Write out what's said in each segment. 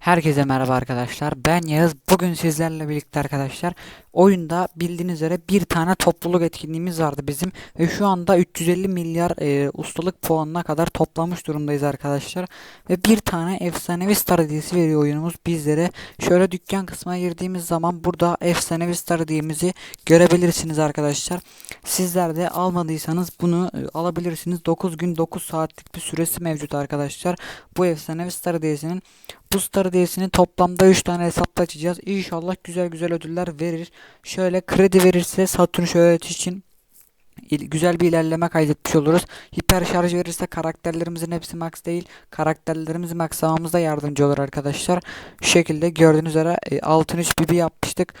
Herkese merhaba arkadaşlar. Ben Yağız. Bugün sizlerle birlikte arkadaşlar oyunda bildiğiniz üzere bir tane topluluk etkinliğimiz vardı bizim ve şu anda 350 milyar e, ustalık puanına kadar toplamış durumdayız arkadaşlar. Ve bir tane efsanevi star hediyesi veriyor oyunumuz bizlere. Şöyle dükkan kısmına girdiğimiz zaman burada efsanevi star hediyemizi görebilirsiniz arkadaşlar. Sizler de almadıysanız bunu e, alabilirsiniz. 9 gün 9 saatlik bir süresi mevcut arkadaşlar. Bu efsanevi star hediyesinin bu star hediyesini toplamda 3 tane hesapla açacağız. İnşallah güzel güzel ödüller verir. Şöyle kredi verirse Satürn şöhret için güzel bir ilerleme kaydetmiş oluruz. Hiper şarj verirse karakterlerimizin hepsi max değil. Karakterlerimizi maxlamamızda yardımcı olur arkadaşlar. Şu şekilde gördüğünüz üzere e, altın 3 BB yapmıştık.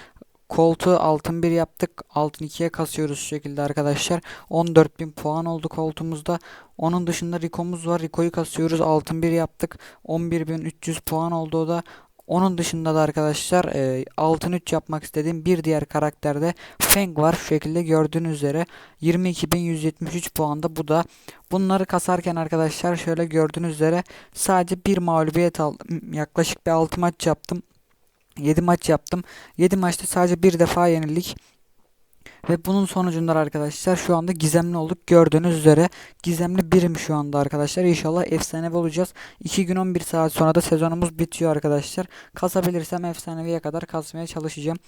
Koltuğu altın 1 yaptık. Altın 2'ye kasıyoruz şu şekilde arkadaşlar. 14.000 puan oldu koltuğumuzda. Onun dışında Rico'muz var. Rico'yu kasıyoruz. Altın 1 yaptık. 11.300 puan oldu o da. Onun dışında da arkadaşlar e, altın 3 yapmak istediğim bir diğer karakterde Feng var. Şu şekilde gördüğünüz üzere 22.173 puanda bu da. Bunları kasarken arkadaşlar şöyle gördüğünüz üzere sadece bir mağlubiyet aldım. Yaklaşık bir 6 maç yaptım. 7 maç yaptım. 7 maçta sadece bir defa yenildik. Ve bunun sonucunda arkadaşlar şu anda gizemli olduk. Gördüğünüz üzere gizemli birim şu anda arkadaşlar. İnşallah efsanevi olacağız. 2 gün 11 saat sonra da sezonumuz bitiyor arkadaşlar. Kasabilirsem efsaneviye kadar kasmaya çalışacağım.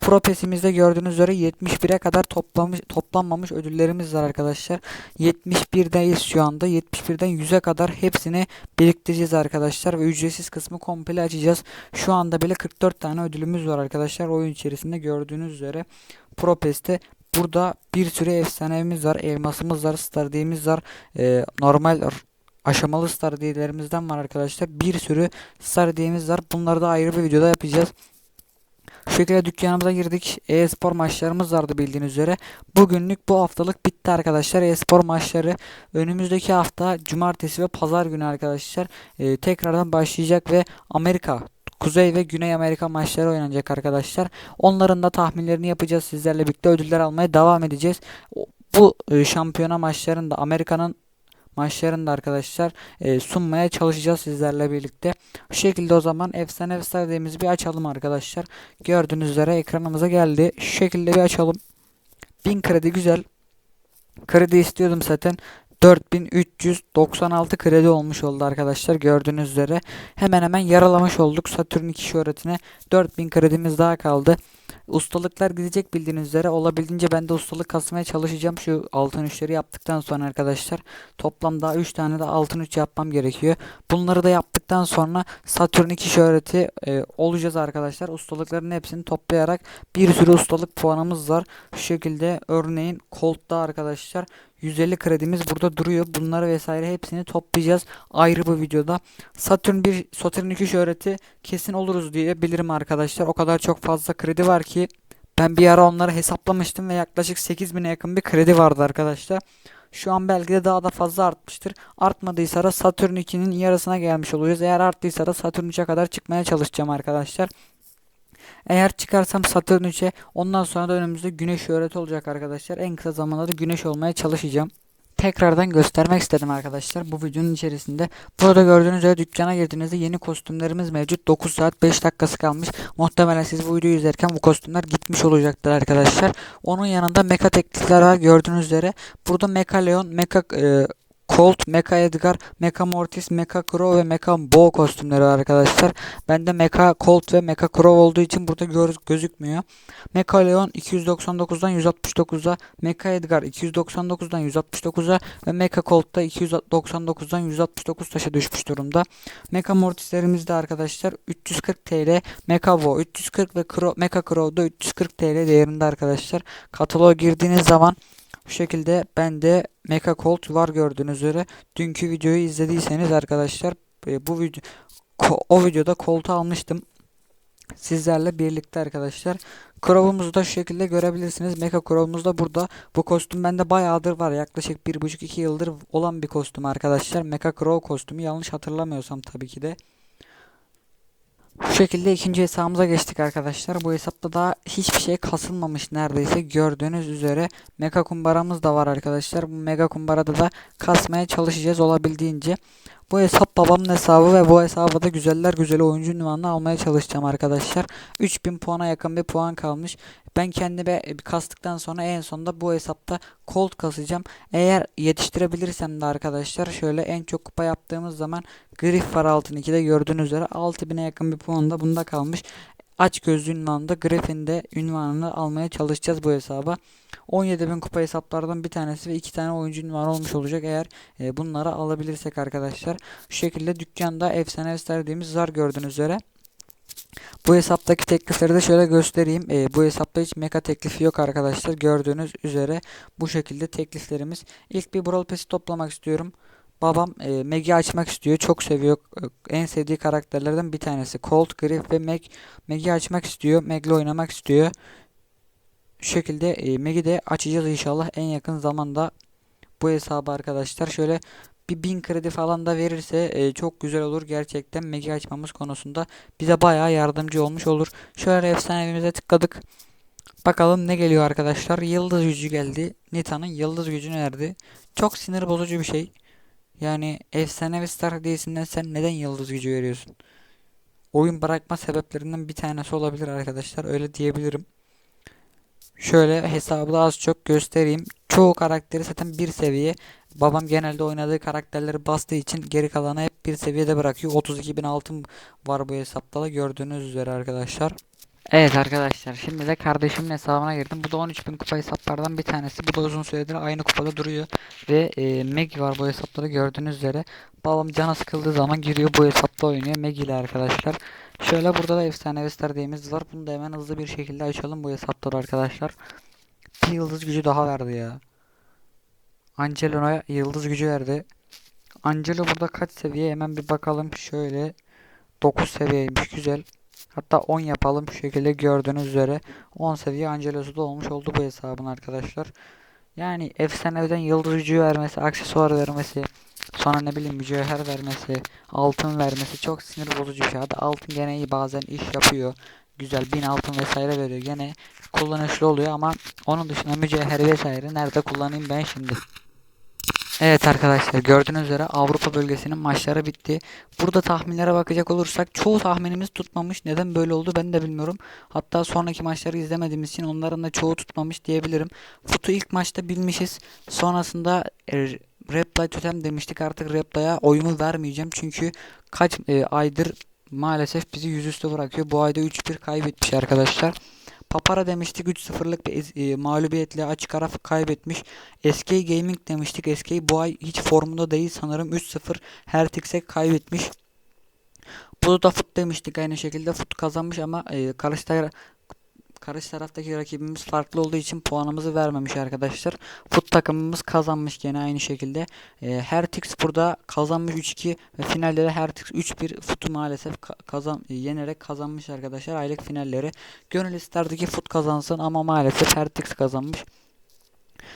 Pro pesimizde gördüğünüz üzere 71'e kadar toplamış, toplanmamış ödüllerimiz var arkadaşlar. 71'deyiz şu anda. 71'den 100'e kadar hepsini biriktireceğiz arkadaşlar. Ve ücretsiz kısmı komple açacağız. Şu anda bile 44 tane ödülümüz var arkadaşlar. Oyun içerisinde gördüğünüz üzere. Pro Pest'te burada bir sürü efsanemiz var. Elmasımız var. Star D'miz var. Ee, normal aşamalı Star D'lerimizden var arkadaşlar. Bir sürü Star D'miz var. Bunları da ayrı bir videoda yapacağız. Şu şekilde dükkanımıza girdik. E-spor maçlarımız vardı bildiğiniz üzere. Bugünlük bu haftalık bitti arkadaşlar. E-spor maçları önümüzdeki hafta cumartesi ve pazar günü arkadaşlar e, tekrardan başlayacak ve Amerika Kuzey ve Güney Amerika maçları oynanacak arkadaşlar. Onların da tahminlerini yapacağız sizlerle birlikte ödüller almaya devam edeceğiz. Bu e, şampiyona maçlarında Amerika'nın maçlarında arkadaşlar e, sunmaya çalışacağız sizlerle birlikte. Bu şekilde o zaman efsane efsanemizi bir açalım arkadaşlar. Gördüğünüz üzere ekranımıza geldi. Şu şekilde bir açalım. 1000 kredi güzel. Kredi istiyordum zaten. 4396 kredi olmuş oldu arkadaşlar gördüğünüz üzere. Hemen hemen yaralamış olduk Satürn 2 şöhretine. 4000 kredimiz daha kaldı. Ustalıklar gidecek bildiğiniz üzere. Olabildiğince ben de ustalık kasmaya çalışacağım şu altın üçleri yaptıktan sonra arkadaşlar. Toplam daha 3 tane de altın 3 yapmam gerekiyor. Bunları da yaptıktan sonra Satürn 2 şöhreti e, olacağız arkadaşlar. Ustalıkların hepsini toplayarak bir sürü ustalık puanımız var. Şu şekilde örneğin Colt'ta arkadaşlar 150 kredimiz burada duruyor. Bunları vesaire hepsini toplayacağız ayrı bir videoda. Satürn 1, Satürn 2 şöhreti kesin oluruz diye bilirim arkadaşlar. O kadar çok fazla kredi var ki ben bir ara onları hesaplamıştım ve yaklaşık 8000'e yakın bir kredi vardı arkadaşlar. Şu an belki de daha da fazla artmıştır. Artmadıysa da Satürn 2'nin yarısına gelmiş oluyoruz. Eğer arttıysa da Satürn 3'e kadar çıkmaya çalışacağım arkadaşlar. Eğer çıkarsam Satürn 3'e ondan sonra da önümüzde Güneş şöhreti olacak arkadaşlar. En kısa zamanda da Güneş olmaya çalışacağım. Tekrardan göstermek istedim arkadaşlar bu videonun içerisinde. Burada gördüğünüz üzere dükkana girdiğinizde yeni kostümlerimiz mevcut. 9 saat 5 dakikası kalmış. Muhtemelen siz bu videoyu izlerken bu kostümler gitmiş olacaktır arkadaşlar. Onun yanında meka teklifler var gördüğünüz üzere. Burada Mecha Leon, Mecha e, Colt, Mecha Edgar, Mecha Mortis, Mecha Crow ve Mecha Bo kostümleri var arkadaşlar. Bende Mecha Colt ve Mecha Crow olduğu için burada gör- gözükmüyor. Mecha Leon 299'dan 169'a, Mecha Edgar 299'dan 169'a ve Mecha Colt'ta 299'dan 169 taşa düşmüş durumda. Mecha Mortis'lerimiz de arkadaşlar 340 TL, Mecha Bo 340 ve Crow, Mecha Crow'da 340 TL değerinde arkadaşlar. Kataloğa girdiğiniz zaman bu şekilde bende Mecha Colt var gördüğünüz üzere. Dünkü videoyu izlediyseniz arkadaşlar e, bu video o videoda koltuğu almıştım. Sizlerle birlikte arkadaşlar. Crow'umuzu da şu şekilde görebilirsiniz. Mecha Crow'umuz da burada. Bu kostüm bende bayağıdır var. Yaklaşık 1,5-2 yıldır olan bir kostüm arkadaşlar. Mecha Crow kostümü yanlış hatırlamıyorsam tabii ki de. Bu şekilde ikinci hesabımıza geçtik arkadaşlar. Bu hesapta da hiçbir şey kasılmamış neredeyse. Gördüğünüz üzere Mega kumbaramız da var arkadaşlar. Bu mega kumbarada da kasmaya çalışacağız olabildiğince. Bu hesap babamın hesabı ve bu hesabı da güzeller güzeli oyuncu ünvanını almaya çalışacağım arkadaşlar. 3000 puana yakın bir puan kalmış. Ben kendime bir kastıktan sonra en sonunda bu hesapta Colt kasacağım. Eğer yetiştirebilirsem de arkadaşlar şöyle en çok kupa yaptığımız zaman Griff var altın 2'de gördüğünüz üzere 6000'e yakın bir puan da bunda kalmış. Aç gözlü ünvanında Griffin'de ünvanını almaya çalışacağız bu hesaba. 17.000 kupa hesaplardan bir tanesi ve iki tane oyuncu ünvanı olmuş olacak eğer e, bunları alabilirsek arkadaşlar. Şu şekilde dükkanda efsane verdiğimiz zar gördüğünüz üzere. Bu hesaptaki teklifleri de şöyle göstereyim. E, bu hesapta hiç mega teklifi yok arkadaşlar. Gördüğünüz üzere bu şekilde tekliflerimiz. İlk bir Brawl Pass'i toplamak istiyorum. Babam e, Meg'i açmak istiyor. Çok seviyor. E, En sevdiği karakterlerden bir tanesi. Colt, Griff ve Meg. Meg'i açmak istiyor. Meg'le oynamak istiyor. Şu şekilde e, Meg'i de açacağız inşallah en yakın zamanda bu hesabı arkadaşlar. Şöyle bir 1000 kredi falan da verirse e, çok güzel olur. Gerçekten Meg'i açmamız konusunda bize bayağı yardımcı olmuş olur. Şöyle efsanevimize tıkladık. Bakalım ne geliyor arkadaşlar. Yıldız gücü geldi. Nita'nın yıldız gücünü verdi. Çok sinir bozucu bir şey. Yani efsanevi star hediyesinden sen neden yıldız gücü veriyorsun? Oyun bırakma sebeplerinden bir tanesi olabilir arkadaşlar. Öyle diyebilirim. Şöyle hesabı az çok göstereyim. Çoğu karakteri zaten bir seviye. Babam genelde oynadığı karakterleri bastığı için geri kalanı hep bir seviyede bırakıyor. 32.000 altın var bu hesapta da gördüğünüz üzere arkadaşlar. Evet arkadaşlar şimdi de kardeşimin hesabına girdim. Bu da 13.000 kupa hesaplardan bir tanesi. Bu da uzun süredir aynı kupada duruyor. Ve e, Meg var bu hesapta da gördüğünüz üzere. Babam canı sıkıldığı zaman giriyor bu hesapta oynuyor Meg ile arkadaşlar. Şöyle burada da efsane star diye'miz var. Bunu da hemen hızlı bir şekilde açalım bu hesapta da arkadaşlar. Bir yıldız gücü daha verdi ya. Angelo'ya yıldız gücü verdi. Angelo burada kaç seviye hemen bir bakalım. Şöyle 9 seviyeymiş güzel. Hatta 10 yapalım şu şekilde gördüğünüz üzere 10 seviye Angelo'su da olmuş oldu bu hesabın arkadaşlar. Yani efsaneden yıldız gücü vermesi, aksesuar vermesi, sonra ne bileyim mücevher vermesi, altın vermesi çok sinir bozucu bir şey. Hadi altın gene iyi bazen iş yapıyor. Güzel bin altın vesaire veriyor. Gene kullanışlı oluyor ama onun dışında mücevher vesaire nerede kullanayım ben şimdi? Evet arkadaşlar gördüğünüz üzere Avrupa bölgesinin maçları bitti. Burada tahminlere bakacak olursak çoğu tahminimiz tutmamış. Neden böyle oldu ben de bilmiyorum. Hatta sonraki maçları izlemediğimiz için onların da çoğu tutmamış diyebilirim. Futu ilk maçta bilmişiz. Sonrasında e, Reply Totem demiştik artık Reply'a oyumu vermeyeceğim. Çünkü kaç e, aydır maalesef bizi yüzüstü bırakıyor. Bu ayda 3-1 kaybetmiş arkadaşlar. Papara demiştik 3-0'lık bir e, mağlubiyetle açık ara kaybetmiş. SK Gaming demiştik. SK bu ay hiç formunda değil sanırım 3-0 Hertix'e kaybetmiş. Bunu da Fut demiştik aynı şekilde Fut kazanmış ama e, karşı, karşı taraftaki rakibimiz farklı olduğu için puanımızı vermemiş arkadaşlar. Fut takımımız kazanmış gene aynı şekilde. E, Hertix burada kazanmış 3-2 ve finalde de Hertix 3-1 Fut'u maalesef ka- kazan yenerek kazanmış arkadaşlar aylık finalleri. Gönül isterdi ki Fut kazansın ama maalesef Hertix kazanmış.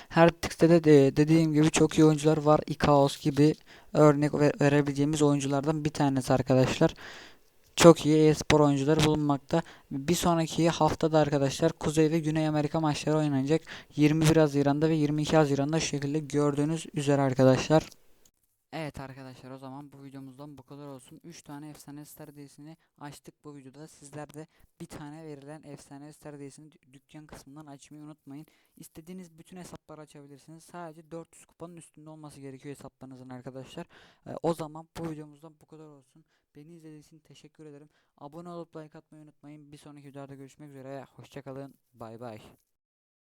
Hertix'te de, de dediğim gibi çok iyi oyuncular var. Ikaos gibi örnek ve- verebileceğimiz oyunculardan bir tanesi arkadaşlar. Çok iyi e-spor oyuncuları bulunmakta. Bir sonraki haftada arkadaşlar Kuzey ve Güney Amerika maçları oynanacak. 21 Haziran'da ve 22 Haziran'da şu şekilde gördüğünüz üzere arkadaşlar. Evet arkadaşlar o zaman bu videomuzdan bu kadar olsun. 3 tane efsane star hediyesini açtık bu videoda. Sizler de bir tane verilen efsane star hediyesini dü- dükkan kısmından açmayı unutmayın. İstediğiniz bütün hesapları açabilirsiniz. Sadece 400 kupanın üstünde olması gerekiyor hesaplarınızın arkadaşlar. Ee, o zaman bu videomuzdan bu kadar olsun. Beni izlediğiniz için teşekkür ederim. Abone olup like atmayı unutmayın. Bir sonraki videoda görüşmek üzere. Hoşçakalın. Bay bay.